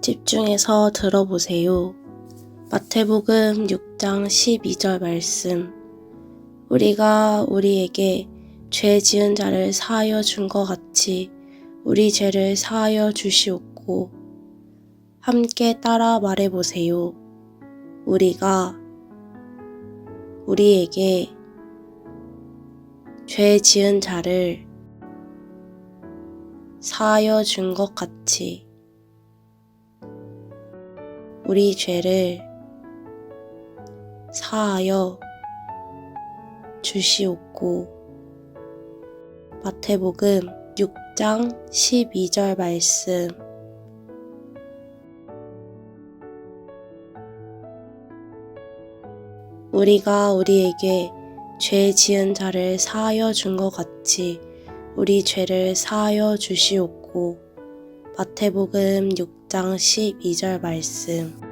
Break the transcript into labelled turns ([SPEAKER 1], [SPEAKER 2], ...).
[SPEAKER 1] 집중해서 들어보세요. 마태복음 6장 12절 말씀. 우리가 우리에게 죄 지은 자를 사하여 준 것 같이 우리 죄를 사하여 주시옵고 함께 따라 말해 보세요. 우리가 우리에게 죄 지은 자를 사하여 준 것 같이 우리 죄를 사하여 주시옵고 마태복음 6장 12절 말씀. 우리가 우리에게 죄 지은 자를 사하여 준 것 같이 우리 죄를 사하여 주시옵고 마태복음 6 장 12절 말씀